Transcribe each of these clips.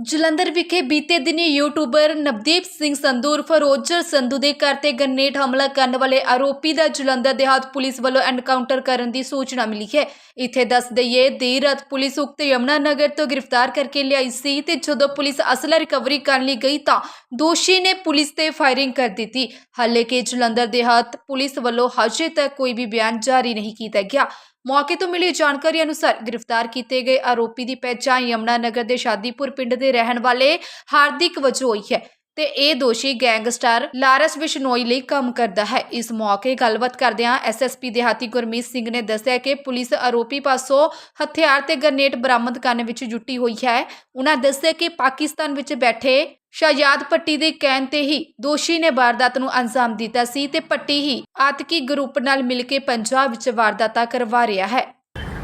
ਜਲੰਧਰ ਵਿਖੇ ਬੀਤੇ ਦਿਨੀ ਯੂਟਿਊਬਰ ਨਵਦੀਪ ਸਿੰਘ ਸੰਧੂ ਉਰਫ ਰੋਜਰ ਸੰਧੂ ਦੇ ਘਰ ਤੇ ਗ੍ਰਨੇਡ ਹਮਲਾ ਕਰਨ ਵਾਲੇ ਆਰੋਪੀ ਦਾ ਜਲੰਧਰ ਦੇਹਾਤ ਪੁਲਿਸ ਵੱਲੋਂ ਐਨਕਾਊਂਟਰ ਕਰਨ ਦੀ ਸੂਚਨਾ ਮਿਲੀ ਹੈ। ਇੱਥੇ ਦੱਸ ਦਈਏ, ਦੇਰ ਰਾਤ ਪੁਲਿਸ ਉਕਤ ਯਮਨਾ ਨਗਰ ਤੋਂ ਗ੍ਰਿਫਤਾਰ ਕਰਕੇ ਲਿਆਈ ਸੀ ਤੇ ਜਦੋਂ ਪੁਲਿਸ ਅਸਲਾ ਰਿਕਵਰੀ ਕਰਨ ਲਈ ਗਈ ਤਾਂ ਦੋਸ਼ੀ ਨੇ ਪੁਲਿਸ ਤੇ ਫਾਇਰਿੰਗ ਕਰ ਦਿੱਤੀ। ਹਾਲੇ ਕਿ ਜਲੰਧਰ ਦੇਹਾਤ ਪੁਲਿਸ ਵੱਲੋਂ ਹਜੇ ਤੱਕ ਕੋਈ ਵੀ ਬਿਆਨ ਜਾਰੀ ਨਹੀਂ ਕੀਤਾ ਗਿਆ। ਮੌਕੇ ਤੋਂ ਮਿਲੀ ਜਾਣਕਾਰੀ ਅਨੁਸਾਰ ਗ੍ਰਿਫਤਾਰ ਕੀਤੇ ਗਏ ਆਰੋਪੀ ਦੀ ਪਹਿਚਾਣ ਯਮਨਾ ਨਗਰ ਦੇ ਸ਼ਾਦੀਪੁਰ ਪਿੰਡ ਦੇ ਰਹਿਣ ਵਾਲੇ ਹਾਰਦਿਕ ਵਜੋਂ ਹੋਈ ਹੈ ਤੇ ਇਹ ਦੋਸ਼ੀ ਗੈਂਗਸਟਰ ਲਾਰਸ ਬਿਸ਼ਨੋਈ ਲਈ ਕੰਮ ਕਰਦਾ ਹੈ। ਇਸ ਮੌਕੇ ਗੱਲਬਾਤ ਕਰਦਿਆਂ ਐਸਐਸਪੀ ਦਿਹਾਤੀ ਗੁਰਮੀਤ ਸਿੰਘ ਨੇ ਦੱਸਿਆ ਕਿ ਪੁਲਿਸ ਆਰੋਪੀ ਪਾਸੋਂ ਹਥਿਆਰ ਤੇ ਗ੍ਰਨੇਡ ਬਰਾਮਦ ਕਰਨ ਵਿੱਚ ਜੁਟੀ ਹੋਈ ਹੈ। ਉਹਨਾਂ ਦੱਸਿਆ ਕਿ ਪਾਕਿਸਤਾਨ ਵਿੱਚ ਬੈਠੇ ਸ਼ਾਜਾਦ ਪੱਟੀ ਦੇ ਕਹਿਣ ਤੇ ਹੀ ਦੋਸ਼ੀ ਨੇ ਵਾਰਦਾਤ ਨੂੰ ਅੰਜਾਮ ਦਿੱਤਾ ਸੀ ਤੇ ਪੱਟੀ ਹੀ ਆਤਕੀ ਗਰੁੱਪ ਨਾਲ ਮਿਲ ਕੇ ਪੰਜਾਬ ਵਿੱਚ ਵਾਰਦਾਤਾਂ ਕਰਵਾ ਰਿਹਾ ਹੈ।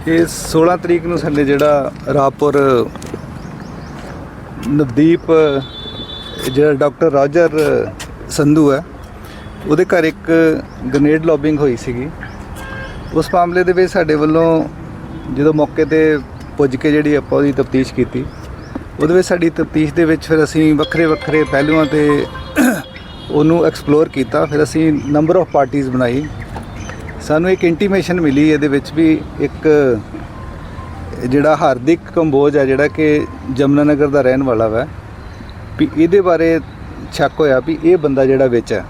ਇਹ 16 ਤਰੀਕ ਨੂੰ ਸਾਡੇ ਜਿਹੜਾ ਰਾਪੁਰ, ਨਵਦੀਪ, ਜਿਹੜਾ ਡਾਕਟਰ ਰਾਜਰ ਸੰਧੂ ਹੈ, ਉਹਦੇ ਘਰ ਇੱਕ ਗ੍ਰਨੇਡ ਲੌਬਿੰਗ ਹੋਈ ਸੀਗੀ। ਉਸ ਮਾਮਲੇ ਦੇ ਵਿੱਚ ਸਾਡੇ ਵੱਲੋਂ ਜਦੋਂ ਮੌਕੇ ਤੇ ਪੁੱਜ ਕੇ ਜਿਹੜੀ ਆਪਾਂ ਉਹਦੀ ਤਫਤੀਸ਼ ਕੀਤੀ ਉਹਦੇ ਵਿੱਚ ਸਾਡੀ ਤਫਤੀਸ਼ ਦੇ ਵਿੱਚ ਫਿਰ ਅਸੀਂ ਵੱਖਰੇ ਵੱਖਰੇ ਪਹਿਲੂਆਂ ਤੇ ਉਹਨੂੰ ਐਕਸਪਲੋਰ ਕੀਤਾ। ਫਿਰ ਅਸੀਂ ਨੰਬਰ ਆਫ ਪਾਰਟੀਆਂ ਬਣਾਈ। ਸਾਨੂੰ ਇੱਕ ਇੰਟੀਮੇਸ਼ਨ ਮਿਲੀ ਇਹਦੇ ਵਿੱਚ ਵੀ ਇੱਕ ਜਿਹੜਾ ਹਾਰਦਿਕ ਕੰਬੋਜ ਹੈ ਜਿਹੜਾ ਕਿ ਜਮਨਾ ਨਗਰ ਦਾ ਰਹਿਣ ਵਾਲਾ ਵਾ, ਵੀ ਇਹਦੇ ਬਾਰੇ ਸ਼ੱਕ ਹੋਇਆ ਵੀ ਇਹ ਬੰਦਾ ਜਿਹੜਾ ਵਿੱਚ ਹੈ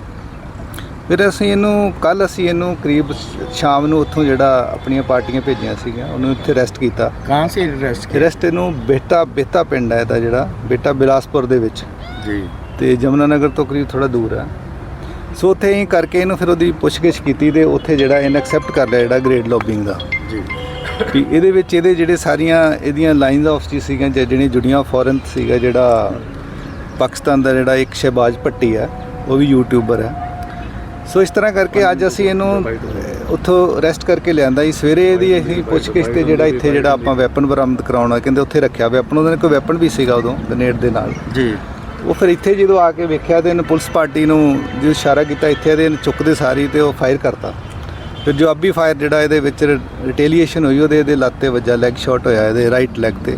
ਫਿਰ ਅਸੀਂ ਇਹਨੂੰ ਕੱਲ ਅਸੀਂ ਇਹਨੂੰ ਕਰੀਬ ਸ਼ਾਮ ਨੂੰ ਉੱਥੋਂ ਜਿਹੜਾ ਆਪਣੀਆਂ ਪਾਰਟੀਆਂ ਭੇਜੀਆਂ ਸੀਗੀਆਂ ਉਹਨੂੰ ਇੱਥੇ ਰੈਸਟ ਕੀਤਾ। ਕਾਂ ਸੇ ਰੈਸਟ ਕੀ ਰੈਸਟ ਇਹਨੂੰ ਬੇਟਾ ਬੇਟਾ ਪਿੰਡ ਹੈ ਇਹਦਾ ਜਿਹੜਾ ਬੇਟਾ ਬਿਲਾਸਪੁਰ ਦੇ ਵਿੱਚ। ਜੀ। ਤੇ ਜਮਨਾ ਨਗਰ ਤੋਂ ਕਰੀਬ ਥੋੜਾ ਦੂਰ ਹੈ ਸੋ ਉੱਥੇ ਹੀ ਕਰਕੇ ਇਹਨੂੰ ਫਿਰ ਉਹਦੀ ਪੁੱਛਗਿੱਛ ਕੀਤੀ ਤੇ ਉੱਥੇ ਜਿਹੜਾ ਇਹਨ ਐਕਸੈਪਟ ਕਰ ਲਿਆ ਜਿਹੜਾ ਗ੍ਰੇਡ ਲੌਬਿੰਗ ਦਾ। ਜੀ। ਇਹਦੇ ਵਿੱਚ ਇਹਦੇ ਜਿਹੜੇ ਸਾਰੀਆਂ ਇਹਦੀਆਂ ਲਾਈਨਸ ਆਫ ਜੀ ਸੀਗੀਆਂ ਜਿਹੜੀਆਂ ਜੁੜੀਆਂ ਫੋਰਨ ਸੀਗਾ ਜਿਹੜਾ ਪਾਕਿਸਤਾਨ ਦਾ ਜਿਹੜਾ ਇੱਕ ਸ਼ਹਿਬਾਜ਼ ਭੱਟੀ ਹੈ ਉਹ ਵੀ ਯੂਟਿਊਬਰ ਹੈ ਸੋ ਇਸ ਤਰ੍ਹਾਂ ਕਰਕੇ ਅੱਜ ਅਸੀਂ ਇਹਨੂੰ ਉੱਥੋਂ ਅਰੈਸਟ ਕਰਕੇ ਲਿਆਂਦਾ ਜੀ। ਸਵੇਰੇ ਇਹਦੀ ਅਸੀਂ ਪੁੱਛਗਿੱਛ ਤੇ ਜਿਹੜਾ ਇੱਥੇ ਜਿਹੜਾ ਆਪਾਂ ਵੈਪਨ ਬਰਾਮਦ ਕਰਾਉਣਾ ਕਹਿੰਦੇ ਉੱਥੇ ਰੱਖਿਆ ਵੈਪਨ ਉਹਦੇ ਨਾਲ ਕੋਈ ਵੈਪਨ ਵੀ ਸੀਗਾ ਉਦੋਂ ਗ੍ਰਨੇਡ ਦੇ ਨਾਲ। जी ਉਹ ਫਿਰ ਇੱਥੇ ਜਦੋਂ ਆ ਕੇ ਵੇਖਿਆ ਤੇ ਇਹਨੇ ਪੁਲਿਸ ਪਾਰਟੀ ਨੂੰ ਜਦੋਂ ਇਸ਼ਾਰਾ ਕੀਤਾ ਇੱਥੇ ਇਹਦੇ ਇਹਨੇ ਚੁੱਕਦੇ ਸਾਰੀ ਤੇ ਉਹ ਫਾਇਰ ਕਰਤਾ। ਫਿਰ ਜਵਾਬੀ ਫਾਇਰ ਜਿਹੜਾ ਇਹਦੇ ਵਿੱਚ ਰਿਟੇਲੀਏਸ਼ਨ ਹੋਈ ਉਹਦੇ ਇਹਦੇ ਲੱਤ ਤੇ ਵੱਜਾ ਲੈਗ ਸ਼ਾਟ ਹੋਇਆ ਇਹਦੇ ਰਾਈਟ ਲੈਗ ਤੇ।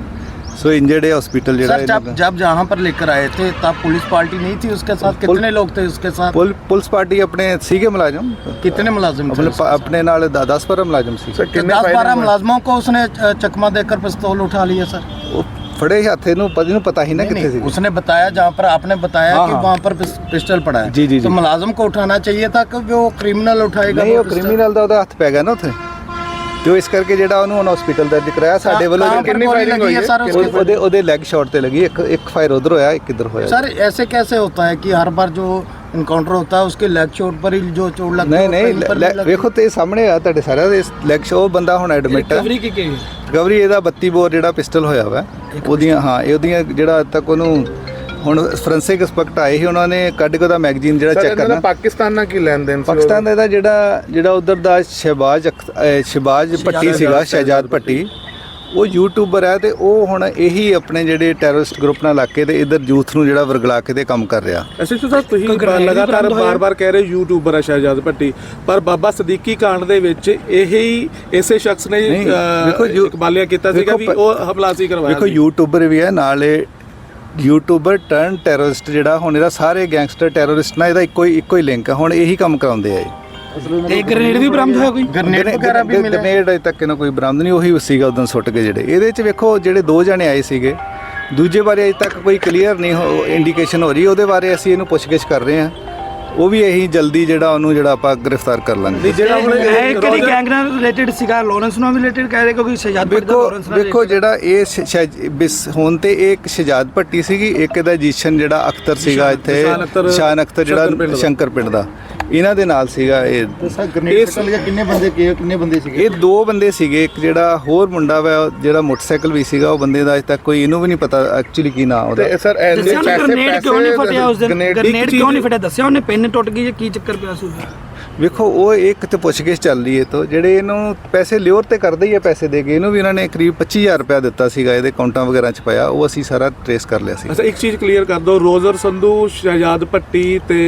ਸੋ ਇੰਜਰਡ ਹੈ ਹਸਪੀਟਲ ਜਿਹੜਾ सर जब जब जहाँ पर लेकर आए थे तब पुलिस पार्टी नहीं थी उसके साथ पुल- कितने लोग थे उसके साथ ਪੁਲ- ਪੁਲਿਸ ਪਾਰਟੀ ਆਪਣੇ ਸੀਗੇ ਮੁਲਾਜ਼ਮ कितने मुलाजिम थे ਆਪਣੇ ਪ- ਆਪਣੇ ਨਾਲ 10 12 ਮੁਲਾਜ਼ਮ ਸੀ दस बारह मुलाजमों को उसने अ, चकमा देकर पिस्तौल उठा लिया सर ਉਹ ਫੜੇ ਹੱਥ ਇਹਨੂੰ ਪਤਾ ਨੂੰ ਪਤਾ ਹੀ ਨਾ नहीं, ਕਿੱਥੇ नहीं, ਸੀ उसने बताया जहाँ पर आपने बताया हाँ, कि हाँ। वहाँ पर पिस- पिस्टल पड़ा है जी, जी, तो जी। मुलाजिम को उठाना चाहिए था कि वो क्रिमिनल उठाएगा ਨਹੀਂ वो ਉਹ पिस्टल? ਕ੍ਰਿਮੀਨਲ ਦਾ ਉਹਦਾ ਹੱਥ ਪੈ ਗਿਆ ਨਾ ਉੱਥੇ ਤੇ ਉਹ ਇਸ ਕਰਕੇ ਜਿਹੜਾ ਉਹਨੂੰ ਹੁਣ ਹਸਪੀਟਲ ਦਰਜ ਕਰਾਇਆ ਸਾਡੇ ਵੱਲੋਂ कहाँ पर ਕਿੰਨੀ गोली ਫਾਇਰਿੰਗ लगी ਹੋਈ है ਹੈ सर उसके ਉਹ- ਉਹਦੇ ਉਹਦੇ ਲੈਗ ਸ਼ਾਟ ਤੇ ਲੱਗੀ ਇੱਕ ਇੱਕ ਫਾਇਰ ਉਧਰ ਹੋਇਆ ਇੱਕ ਇੱਧਰ ਹੋਇਆ सर ऐसे कैसे होता है कि हर बार जो इनकाउंटर होता है उसके लेग चोट पर ही जो चोट लगती ਨਹੀਂ है ਨਹੀਂ कहीं पर ਲੈ- नहीं लगती। ਵੇਖੋ ਤੇ ਸਾਹਮਣੇ ਆ ਤੁਹਾਡੇ ਸਾਰਿਆਂ ਦੇ ਲੈਗ ਸ਼ੋ ਬੰਦਾ ਹੁਣ ਐਡਮਿਟ ਹੈ रिकवरी की की ਰਿਕਵਰੀ ਇਹਦਾ 32 ਬੋਰ ਜਿਹੜਾ ਪਿਸਟਲ ਹੋਇਆ ਵਾ ਉਹਦੀਆਂ ਹਾਂ ਇਹ ਉਹਦੀਆਂ ਜਿਹੜਾ ਅੱਜ ਤੱਕ ਉਹਨੂੰ ਹੁਣ ਫੋਰੈਂਸਿਕ ਐਕਸਪਰਟ ਆਏ ਸੀ ਉਹਨਾਂ ਨੇ ਕੱਢ ਕੇ ਉਹਦਾ ਮੈਗਜ਼ੀਨ ਜਿਹੜਾ ਚੈੱਕ ਕਰਨਾ। ਪਾਕਿਸਤਾਨ ਨਾਲ ਕੀ ਲੈਣ ਦੇਣ ਸੀ ਪਾਕਿਸਤਾਨ ਦਾ ਇਹਦਾ ਜਿਹੜਾ ਜਿਹੜਾ ਉਧਰ ਦਾ ਸ਼ਹਿਬਾਜ਼ ਸ਼ਹਿਬਾਜ਼ ਭੱਟੀ ਸੀਗਾ ਸ਼ਹਿਜਾਦ ਭੱਟੀ। ਉਹ ਯੂਟਿਊਬਰ ਹੈ ਤੇ ਉਹ ਹੁਣ ਇਹੀ ਆਪਣੇ ਜਿਹੜੇ ਟੈਰਰਿਸਟ ਗਰੁੱਪ ਨਾਲ ਲੱਗ ਕੇ ਤੇ ਇਧਰ ਯੂਥ ਨੂੰ ਜਿਹੜਾ ਵਰਗਲਾ ਕੇ ਤੇ ਕੰਮ ਕਰ ਰਿਹਾ। ਐਸਐਸਪੀ ਸਾਹਿਬ ਤੁਸੀਂ ਲਗਾਤਾਰ ਬਾਰ-ਬਾਰ ਕਹਿ ਰਹੇ ਯੂਟਿਊਬਰ ਹੈ ਸ਼ਹਿਜਾਦ ਭੱਟੀ। ਪਰ ਬਾਬਾ ਸਦੀਕੀ ਕਾਂਡ ਦੇ ਵਿੱਚ ਇਹੀ ਇਸੇ ਸ਼ਖਸ ਨੇ ਇਕਬਾਲਿਆ ਕੀਤਾ ਸੀਗਾ ਵੀ ਉਹ ਹਮਲਾ ਸੀ ਕਰਵਾਇਆ ਸੀ। ਯੂਟਿਊਬਰ ਵੀ ਹੈ ਨਾਲੇ ਯੂਟਿਊਬਰ ਟਰਨ ਟੈਰਰਿਸਟ ਜਿਹੜਾ ਹੁਣ ਇਹਦਾ ਸਾਰੇ ਗੈਂਗਸਟਰ ਟੈਰਰਿਸਟ ਨਾਲ ਇਹਦਾ ਇੱਕੋ ਹੀ ਇੱਕੋ ਹੀ ਲਿੰਕ ਆ। ਹੁਣ ਇਹੀ ਕੰਮ ਕਰਾਉਂਦੇ ਆ ਇਹ। ਤੇ ਗ੍ਰੇਨੇਡ ਵੀ ਬਰਾਮਦ ਹੋਇਆ ਕੋਈ ਗ੍ਰਨੇਡ ਵਗੈਰਾ ਵੀ ਮਿਲਿਆ। ਗ੍ਰਨੇਡ ਅਜੇ ਤੱਕ ਇਹਨਾਂ ਕੋਈ ਬਰਾਮਦ ਨਹੀਂ ਉਹੀ ਸੀਗਾ ਉਦੋਂ ਸੁੱਟ ਕੇ ਜਿਹੜੇ। ਇਹਦੇ ਚ ਵੇਖੋ ਜਿਹੜੇ ਦੋ ਜਣੇ ਆਏ ਸੀਗੇ ਦੂਜੇ ਬਾਰੇ ਅਜੇ ਤੱਕ ਕੋਈ ਕਲੀਅਰ ਨਹੀਂ ਇੰਡੀਕੇਸ਼ਨ ਹੋ ਰਹੀ। ਉਹਦੇ ਬਾਰੇ ਅਸੀਂ ਇਹਨੂੰ ਪੁੱਛਗਿੱਛ ਕਰ ਰਹੇ ਹਾਂ। ਉਹ ਵੀ ਇਹੀ ਜਲਦੀ ਜਿਹੜਾ ਉਹਨੂੰ ਜਿਹੜਾ ਆਪਾਂ ਗ੍ਰਿਫਤਾਰ ਕਰ ਲਾਂਗੇ। ਜਿਹੜਾ ਹੁਣ ਇਹ ਕਿਹੜੀ ਗੈਂਗ ਨਾਲ ਰਿਲੇਟਡ ਸੀਗਾ? ਲੋਰੈਂਸ ਨਾਲ ਰਿਲੇਟਡ ਕਹਿ ਰਹੇ ਕਿਉਂਕਿ ਸ਼ਹਿਜਾਦ ਭੱਟੀ ਦਾ ਲੋਰੈਂਸ ਨਾਲ ਦੇਖੋ ਜਿਹੜਾ ਇਹ ਬਿਸ ਹੋਣ ਤੇ ਇੱਕ ਸ਼ਹਿਜਾਦ ਭੱਟੀ ਸੀਗੀ ਇੱਕ ਇਹਦਾ ਜੀਸ਼ਨ ਜਿਹੜਾ ਅਖਤਰ ਸੀਗਾ ਇੱਥੇ ਸ਼ਾਨ ਅਖਤਰ ਜਿਹੜਾ ਸ਼ੰਕਰ ਪਿੰਡ ਦਾ। ਇਹਨਾਂ ਦੇ ਨਾਲ ਸੀਗਾ ਇਹ। ਗ੍ਰੇਨੇਡ ਫਟਣ ਕਿੰਨੇ ਬੰਦੇ ਕਿੰਨੇ ਬੰਦੇ ਸੀਗੇ? ਇਹ ਦੋ ਬੰਦੇ ਸੀਗੇ ਇੱਕ ਜਿਹੜਾ ਹੋਰ ਮੁੰਡਾ ਵਾ ਜਿਹੜਾ ਮੋਟਰਸਾਈਕਲ ਵੀ ਸੀਗਾ ਉਹ ਬੰਦੇ ਦਾ ਅਜੇ ਤੱਕ ਕੋਈ ਇਹਨੂੰ ਵੀ ਨਹੀਂ ਪਤਾ ਐਕਚੁਅਲੀ ਕੀ ਨਾਂ ਉਹਦਾ। ਤੇ ਸਰ ਐਸੇ ਪੈਸੇ ਪੈਸੇ ਕਿਉਂ ਨਹੀਂ ਫਟਿਆ ਉਸ ਦਿਨ? ਗ੍ਰੇਨੇਡ ਕਿਉਂ ਨਹੀਂ ਫਟਿਆ? ਦੱਸਿਆ ਉਹਨੇ ਪਿੰਨ ਟੁੱਟ ਗਈ ਜਾਂ ਕੀ ਚੱਕਰ ਪਿਆ ਸੀ ਵੇਖੋ ਉਹ ਇੱਕ ਤੇ ਪੁੱਛਗਿੱਛ ਚੱਲ ਰਹੀ ਹੈ ਤੋਂ। ਜਿਹੜੇ ਇਹਨੂੰ ਪੈਸੇ ਲਿਓਰ ਤੇ ਕਰਦੇ ਹੀ ਆ ਪੈਸੇ ਦੇ ਕੇ ਇਹਨੂੰ ਵੀ ਇਹਨਾਂ ਨੇ ਕਰੀਬ 25000 ਰੁਪਇਆ ਦਿੱਤਾ ਸੀਗਾ ਇਹਦੇ ਅਕਾਊਂਟਾਂ ਵਗੈਰਾ ਚ ਪਾਇਆ ਉਹ ਅਸੀਂ ਸਾਰਾ ਟਰੇਸ ਕਰ ਲਿਆ ਸੀ। ਅੱਛਾ ਇੱਕ ਚੀਜ਼ ਕਲੀਅਰ ਕਰ ਦਿਓ ਰੋਜ਼ਰ ਸੰਧੂ ਸ਼ਹਿਜਾਦ ਭੱਟੀ ਤੇ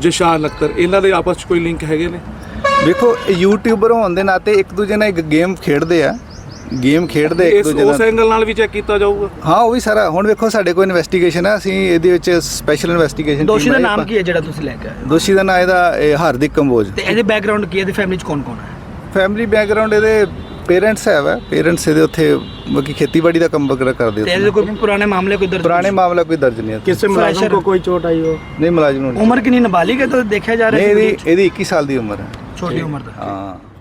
ਜਸ਼ਾਨ ਅਖਤਰ ਇਹਨਾਂ ਦੇ ਆਪਸ 'ਚ ਕੋਈ ਲਿੰਕ ਹੈਗੇ ਨੇ? ਵੇਖੋ ਇਹ ਯੂਟਿਊਬਰ ਹੋਣ ਦੇ ਨਾਤੇ ਇੱਕ ਦੂਜੇ ਨਾਲ ਇੱਕ ਗੇਮ ਖੇਡਦੇ ਆ। ਗੇਮ ਖੇਡਦੇ ਇੱਕ ਇਸ ਦੂਜੇ ਉਸ ਨਾਲ ਐਂਗਲ ਨਾਲ ਵੀ ਚੈੱਕ ਕੀਤਾ ਜਾਊਗਾ। ਹਾਂ ਉਹ ਵੀ ਸਾਰਾ ਹੁਣ ਵੇਖੋ ਸਾਡੇ ਕੋਲ ਇਨਵੈਸਟੀਗੇਸ਼ਨ ਆ ਅਸੀਂ ਇਹਦੇ ਵਿੱਚ ਸਪੈਸ਼ਲ ਇਨਵੈਸਟੀਗੇਸ਼ਨ ਦੋਸ਼ੀ ਦਾ ਨਾਮ ਕੀ ਹੈ ਜਿਹੜਾ ਤੁਸੀਂ ਲੈ ਕੇ ਆਏ ਹੋ? ਦੋਸ਼ੀ ਦਾ ਨਾਮ ਇਹਦਾ ਇਹ ਹਾਰਦਿਕ ਕੰਬੋਜ। ਤੇ ਇਹਦੇ ਬੈਕਗ੍ਰਾਉਂਡ ਕੀ ਹੈ? ਇਹਦੇ ਫੈਮਿਲੀ ਚ ਕੌਣ ਕੌਣ ਹੈ? ਫੈਮਿਲੀ ਬੈਕਗ੍ਰਾਉਂਡ ਇਹਦੇ ਪੇਰੈਂਟਸ ਹੈ ਵਾ। ਪੇਰੈਂਟਸ ਇਹਦੇ ਉੱਥੇ ਬਾਕੀ ਖੇਤੀਬਾੜੀ ਦਾ ਕੰਮ ਵਗੈਰਾ ਕਰਦੇ ਤੇ ਇਹਦੇ ਉੱਥੇ ਕੋਈ ਪੁਰਾਣੇ ਮਾਮਲੇ ਕੋਈ ਦਰਜ ਪੁਰਾਣੇ ਮਾਮਲਾ ਕੋਈ ਦਰਜ ਨਹੀਂ ਹੈ ਉੱਥੇ। ਕਿਸੇ ਮੁਲਾਜ਼ਮ Fresher। ਕੋ ਕੋਈ ਚੋਟ ਆਈ ਹੋ? ਨਹੀਂ ਮੁਲਾਜ਼ਮ ਨੂੰ ਨਹੀਂ। ਉਮਰ ਕਿੰਨੀ ਨਾਬਾਲਿਗ ਹੈ? ਤਾਂ ਦੇਖਿਆ ਜਾ ਨਹੀਂ ਰਿਹਾ ਇਹਦੀ ਇਹਦੀ 21 ਸਾਲ ਦੀ ਉਮਰ ਹੈ। ਛੋਟੀ ਉਮਰ ਦਾ। ਹਾਂ।